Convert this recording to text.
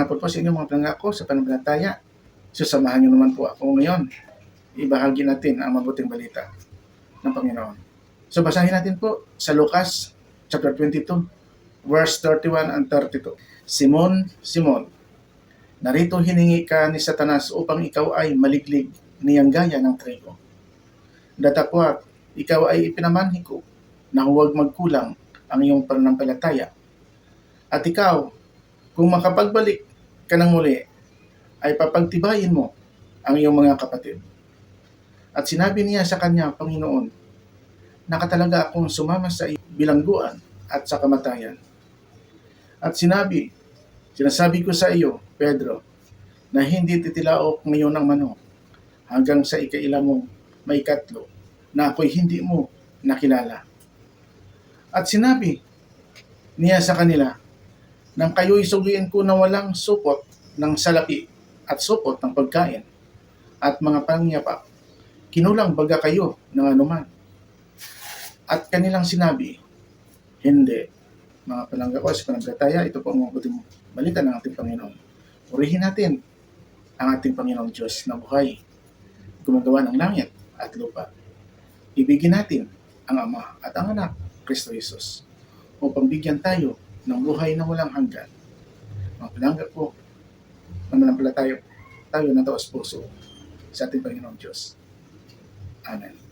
Hapon po sa inyo mga palangga ko sa pananampalataya. Susamahan niyo naman po ako ngayon. Ibahagi natin ang mabuting balita ng Panginoon. So basahin natin po sa Lucas chapter 22 verse 31 and 32. Simon, Simon, narito hiningi ka ni Satanas upang ikaw ay maliglig niyang gaya ng trigo. Datapwat, ikaw ay ipinamanhi ko na huwag magkulang ang iyong pananampalataya. At ikaw, kung makapagbalik ka ng muli, ay papagtibayin mo ang iyong mga kapatid. At sinabi niya sa kanya, Panginoon, nakatalaga akong sumama sa bilangguan at sa kamatayan. At sinabi, sinasabi ko sa iyo, Pedro, na hindi titilaok ngayon ang manok hanggang sa ikaila mong maikatlo na ako'y hindi mo nakilala. At sinabi niya sa kanila, nang kayo'y sugiin ko na walang supot ng salapi at supot ng pagkain at mga pangyapa, kinulang baga kayo ng anuman. At kanilang sinabi, hindi. Mga palangga ko sa panagkataya, ito po ang mabuting balita ng ating Panginoon. Purihin natin ang ating Panginoong Diyos na buhay, gumagawa ng langit at lupa. Ibigin natin ang Ama at ang Anak, Kristo Jesus, upang bigyan tayo ng buhay na walang hanggan. Mga palangga po, mananampalataya tayo na taos puso sa ating Panginoong Diyos. Amen.